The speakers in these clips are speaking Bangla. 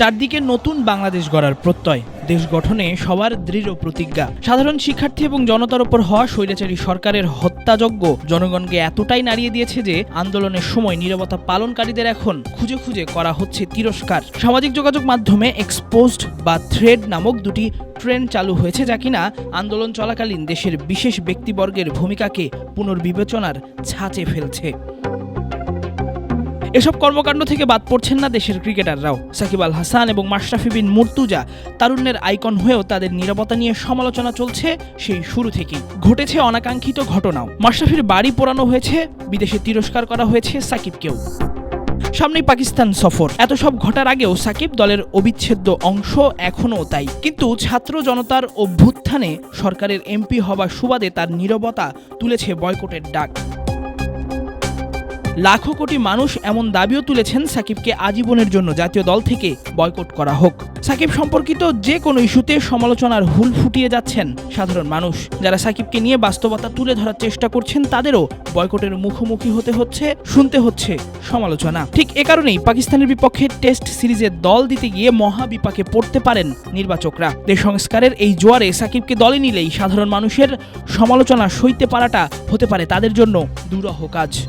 চারদিকে নতুন বাংলাদেশ গড়ার প্রত্যয়। দেশ গঠনে সবার দৃঢ় প্রতিজ্ঞা। সাধারণ শিক্ষার্থী এবং জনতার উপর হওয়া স্বৈরাচারী সরকারের হত্যাযজ্ঞ জনগণকে এতটাই নাড়িয়ে দিয়েছে যে আন্দোলনের সময় নীরবতা পালনকারীদের এখন খুঁজে খুঁজে করা হচ্ছে তিরস্কার। সামাজিক যোগাযোগ মাধ্যমে এক্সপোজড বা থ্রেড নামক দুটি ট্রেন চালু হয়েছে যা কিনা আন্দোলন চলাকালীন দেশের বিশেষ ব্যক্তিবর্গের ভূমিকাকে পুনর্বিবেচনার ছাঁচে ফেলছে। এসব কর্মকাণ্ড থেকে বাদ পড়ছেন না দেশের ক্রিকেটাররাও। সাকিব আল হাসান এবং মাশরাফি বিন মুর্তুজা তারুণ্যের আইকন হয়েও তাদের নিরাপত্তা নিয়ে সমালোচনা চলছে সেই শুরু থেকেই। ঘটেছে অনাকাঙ্ক্ষিত ঘটনাও। মাশরাফির বাড়ি পোড়ানো হয়েছে, বিদেশে তিরস্কার করা হয়েছে সাকিবকেও। সামনেই পাকিস্তান সফর। এত সব ঘটার আগেও সাকিব দলের অবিচ্ছেদ্য অংশ এখনও তাই। কিন্তু ছাত্র জনতার অভ্যুত্থানে সরকারের এমপি হবার সুবাদে তার নীরবতা তুলেছে বয়কটের ডাক। লাখো কোটি মানুষ এমন দাবিও তুলেছেন সাকিবকে আজীবনের জন্য জাতীয় দল থেকে বয়কট করা হোক। সাকিব সম্পর্কিত যে কোনো ইস্যুতে সমালোচনার হুল ফুটিয়ে যাচ্ছেন সাধারণ মানুষ। যারা সাকিবকে নিয়ে বাস্তবতা তুলে ধরার চেষ্টা করছেন, তাদেরও বয়কটের মুখোমুখি হতে হচ্ছে, শুনতে হচ্ছে সমালোচনা। ঠিক এ কারণেই পাকিস্তানের বিপক্ষে টেস্ট সিরিজে দল দিতে গিয়ে মহাবিপাকে পড়তে পারেন নির্বাচকরা। দেশ সংস্কারের এই জোয়ারে সাকিবকে দলে নিলেই সাধারণ মানুষের সমালোচনা সইতে পারাটা হতে পারে তাদের জন্য দুরহ কাজ।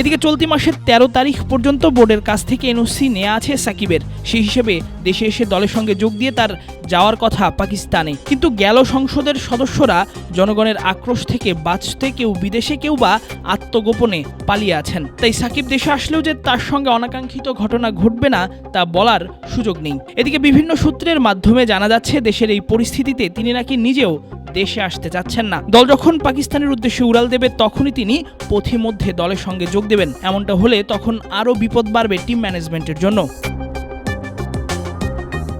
এদিকে চলতি মাসের তেরো তারিখ পর্যন্ত বোর্ডের কাছ থেকে এনওসি নেওয়া আছে সাকিবের। সেই হিসেবে দেশে এসে দলের সঙ্গে যোগ দিয়ে তার যাওয়ার কথা পাকিস্তানে। কিন্তু গেল সংসদের সদস্যরা জনগণের আক্রোশ থেকে বাঁচতে কেউ বিদেশে, কেউ বা আত্মগোপনে পালিয়ে আছেন। তাই সাকিব দেশে আসলেও যে তার সঙ্গে অনাকাঙ্ক্ষিত ঘটনা ঘটবে না, তা বলার সুযোগ নেই। এদিকে বিভিন্ন সূত্রের মাধ্যমে জানা যাচ্ছে, দেশের এই পরিস্থিতিতে তিনি নাকি নিজেও দেশে আসতে চাচ্ছেন না। দল যখন পাকিস্তানের উদ্দেশ্যে উড়াল দেবে, তখনই তিনি পথিমধ্যে দলের সঙ্গে যোগ দেবেন। এমনটা হলে তখন আরও বিপদ বাড়বে টিম ম্যানেজমেন্টের জন্য।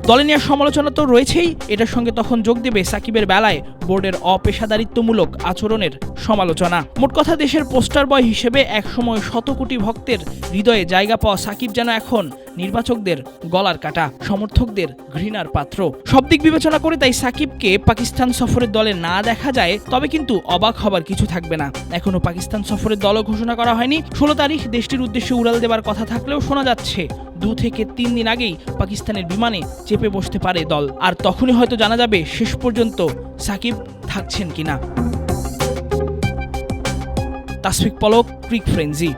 দলে নেওয়ার সমালোচনা তো রয়েছেই। এটার সঙ্গে তখন যোগ দেবে সাকিবের বেলায় বোর্ডের অপেশাদারিত্বমূলক আচরণের সমালোচনা। মোট কথা দেশের পোস্টার বয় হিসেবে একসময় শত কোটি ভক্তের হৃদয়ে জায়গা পাওয়া সাকিব যেন এখন নির্বাচকদের গলার কাটা, সমর্থকদের ঘৃণার পাত্র। সব দিক বিবেচনা করে তাই সাকিবকে পাকিস্তান সফরের দলে না দেখা যায়, তবে কিন্তু অবাক হবার কিছু থাকবে না। এখনও পাকিস্তান সফরের দলও ঘোষণা করা হয়নি। ষোলো তারিখ দেশটির উদ্দেশ্যে উড়াল দেবার কথা থাকলেও শোনা যাচ্ছে দু থেকে তিন দিন আগেই পাকিস্তানের বিমানে চেপে বসতে পারে দল। আর তখনই হয়তো জানা যাবে শেষ পর্যন্ত সাকিব থাকছেন কিনা। তাসফিক পলক, ক্রিক ফ্রেঞ্জি